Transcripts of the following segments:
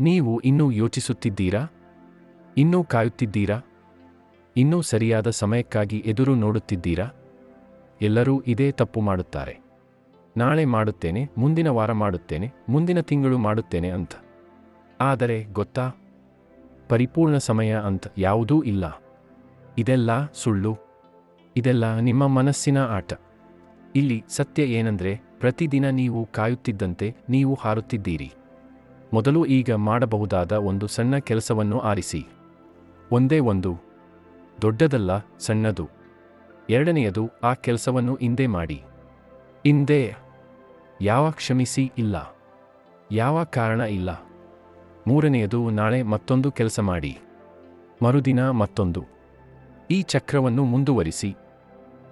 ನೀವು ಇನ್ನೂ ಯೋಚಿಸುತ್ತಿದ್ದೀರಾ? ಇನ್ನೂ ಕಾಯುತ್ತಿದ್ದೀರಾ? ಇನ್ನೂ ಸರಿಯಾದ ಸಮಯಕ್ಕಾಗಿ ಎದುರು ನೋಡುತ್ತಿದ್ದೀರಾ? ಎಲ್ಲರೂ ಇದೇ ತಪ್ಪು ಮಾಡುತ್ತಾರೆ. ನಾಳೆ ಮಾಡುತ್ತೇನೆ, ಮುಂದಿನ ವಾರ ಮಾಡುತ್ತೇನೆ, ಮುಂದಿನ ತಿಂಗಳು ಮಾಡುತ್ತೇನೆ ಅಂತ. ಆದರೆ ಗೊತ್ತಾ? ಪರಿಪೂರ್ಣ ಸಮಯ ಅಂತ ಯಾವುದೂ ಇಲ್ಲ. ಇದೆಲ್ಲ ಸುಳ್ಳು. ಇದೆಲ್ಲ ನಿಮ್ಮ ಮನಸ್ಸಿನ ಆಟ. ಇಲ್ಲಿ ಸತ್ಯ ಏನಂದ್ರೆ, ಪ್ರತಿದಿನ ನೀವು ಕಾಯುತ್ತಿದ್ದಂತೆ ನೀವು ಹಾರುತ್ತಿದ್ದೀರಿ. ಮೊದಲು ಈಗ ಮಾಡಬಹುದಾದ ಒಂದು ಸಣ್ಣ ಕೆಲಸವನ್ನು ಆರಿಸಿ. ಒಂದೇ ಒಂದು. ದೊಡ್ಡದಲ್ಲ, ಸಣ್ಣದು. ಎರಡನೆಯದು ಆ ಕೆಲಸವನ್ನು ಹಿಂದೆ ಮಾಡಿ. ಹಿಂದೆ. ಯಾವ ಕ್ಷಮಿಸಿ ಇಲ್ಲ. ಯಾವ ಕಾರಣ ಇಲ್ಲ. ಮೂರನೆಯದು ನಾಳೆ ಮತ್ತೊಂದು ಕೆಲಸ ಮಾಡಿ. ಮರುದಿನ ಮತ್ತೊಂದು. ಈ ಚಕ್ರವನ್ನು ಮುಂದುವರಿಸಿ.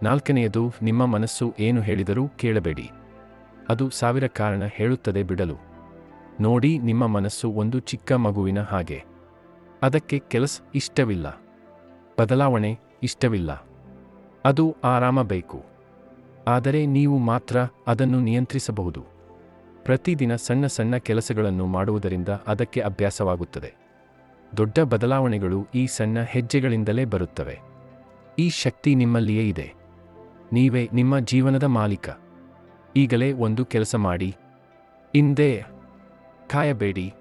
ನಾಲ್ಕನೆಯದು ನಿಮ್ಮ ಮನಸ್ಸು ಏನು ಹೇಳಿದರೂ ಕೇಳಬೇಡಿ. ಅದು ಸಾವಿರ ಕಾರಣ ಹೇಳುತ್ತದೆ ಬಿಡಲು. ನೋಡಿ ನಿಮ್ಮ ಮನಸ್ಸು ಒಂದು ಚಿಕ್ಕ ಮಗುವಿನ ಹಾಗೆ. ಅದಕ್ಕೆ ಕೆಲಸ ಇಷ್ಟವಿಲ್ಲ. ಬದಲಾವಣೆ ಇಷ್ಟವಿಲ್ಲ. ಅದು ಆರಾಮ ಬೇಕು. ಆದರೆ ನೀವು ಮಾತ್ರ ಅದನ್ನು ನಿಯಂತ್ರಿಸಬಹುದು. ಪ್ರತಿದಿನ ಸಣ್ಣ ಸಣ್ಣ ಕೆಲಸಗಳನ್ನು ಮಾಡುವುದರಿಂದ ಅದಕ್ಕೆ ಅಭ್ಯಾಸವಾಗುತ್ತದೆ. ದೊಡ್ಡ ಬದಲಾವಣೆಗಳು ಈ ಸಣ್ಣ ಹೆಜ್ಜೆಗಳಿಂದಲೇ ಬರುತ್ತವೆ. ಈ ಶಕ್ತಿ ನಿಮ್ಮಲ್ಲಿಯೇ ಇದೆ. ನೀವೇ ನಿಮ್ಮ ಜೀವನದ ಮಾಲೀಕ. ಈಗಲೇ ಒಂದು ಕೆಲಸ ಮಾಡಿ. ಇಂದೇ Kayabedi,